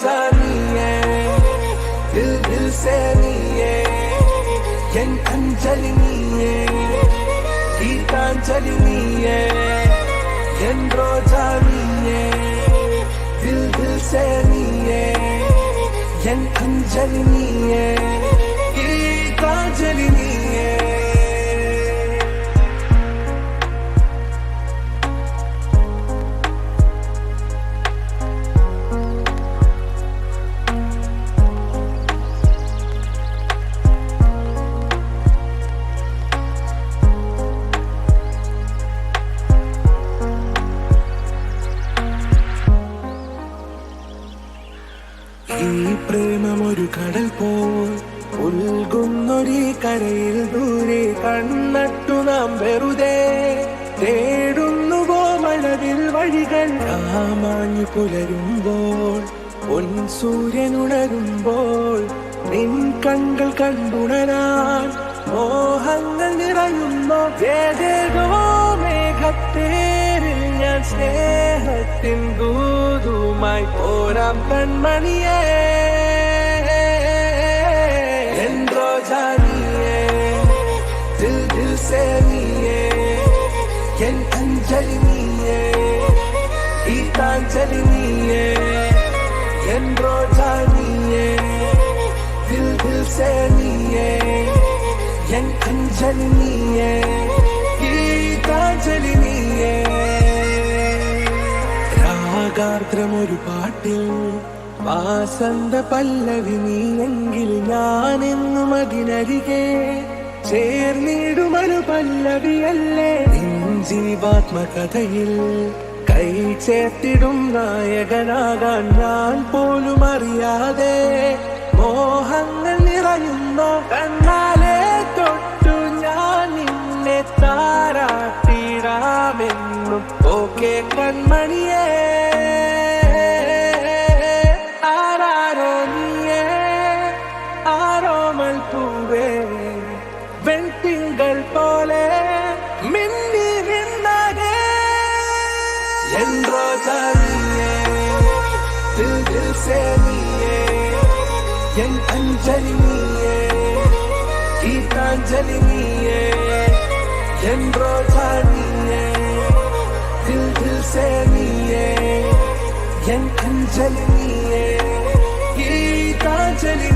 ரஜானியே தில் தில் சே நீயே என் அஞ்சலி நீயே கீதாஞ்சலி நீயே है ரோஜா நீயே தில் தில் சே நீயே என் அஞ்சலி நீயே கீதாஞ்சலி நீயே ഈ പ്രേമമൊരു കടൽ പോൽ ഉൽകുന്നൊരു കരയിൽ ദൂരെ കണ്ണട്ടു നാം വെറുതെ തേടുന്നുവോ മനതിൽ വഴികൾ. ആമാഞ്ഞു പുലരുമ്പോൾ പൊൻ സൂര്യൻ ഉണരുമ്പോൾ നിൻ കண்കൾ കണ്ടുണരാൻ മോഹങ്ങൾ നിറയുന്നു. ഏതേതോ മേഘത്തേരിൽ ഞാൻ സ്നേഹത്തിൻ நேரத்தின் தூதுமாய் போராம் கண்மணியே. என்றோ ஜானியே தில் தில் சேனியே என் அஞ்சலி நீயே கீதாஞ்சலி நீயே. என்றோ ஜானியே தில் தில் சேனியே என் அஞ்சலி நீயே கீதாஞ்சலி രാഗാർദ്രമൊരു പാട്ടിൽ വാസന്ത പല്ലവി നീയെങ്കിൽ ഞാനെന്നും അതിനരികെ ചേർന്നിടുമൊരു പല്ലവിയല്ലേ നിൻ ജീവാത്മകഥയിൽ കൈ ചേർത്തിടും നായകനാകാൻ ഞാൻ പോലും അറിയാതെ என்றோள் பாடியே தில் தில் சேனியே என் அஞ்சலி நீயே கீதாஞ்சலி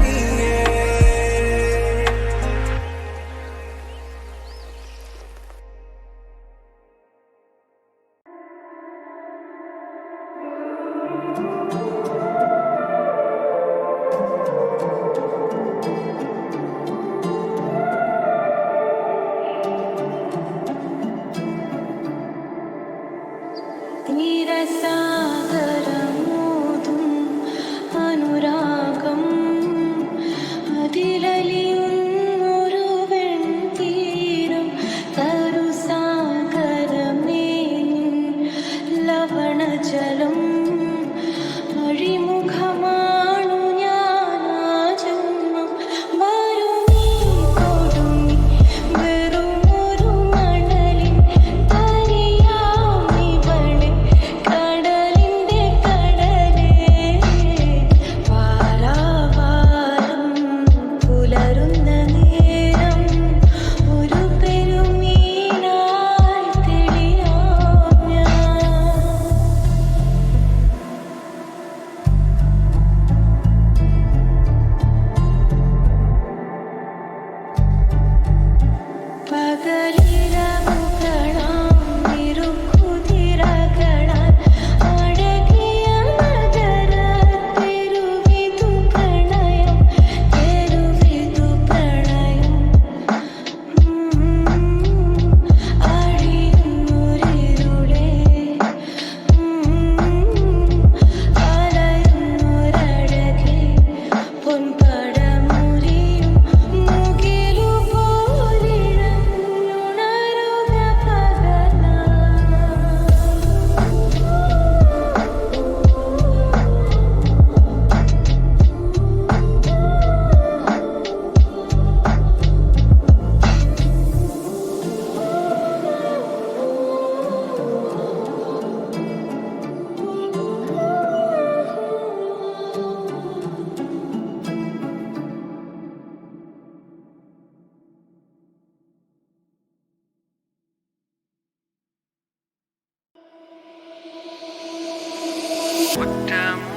What time?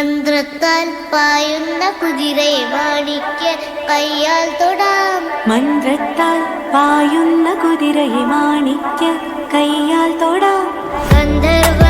മന്ത്രത്താൽ പായുന്ന കുതിരയെ മാണിക്ക് കയ്യാൽ തൊടാം. മന്ത്രത്താൽ പായുന്ന കുതിരയെ മാണിക്ക് കയ്യാൽ തൊടാം. ഗന്ധർവ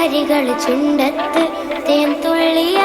വരികൾ ചുണ്ടത്ത് തേൻ തുള്ളിയ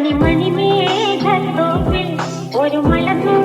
കണിമണി മേഘത്തോപ്പിൽ ഒരു മലർന്നു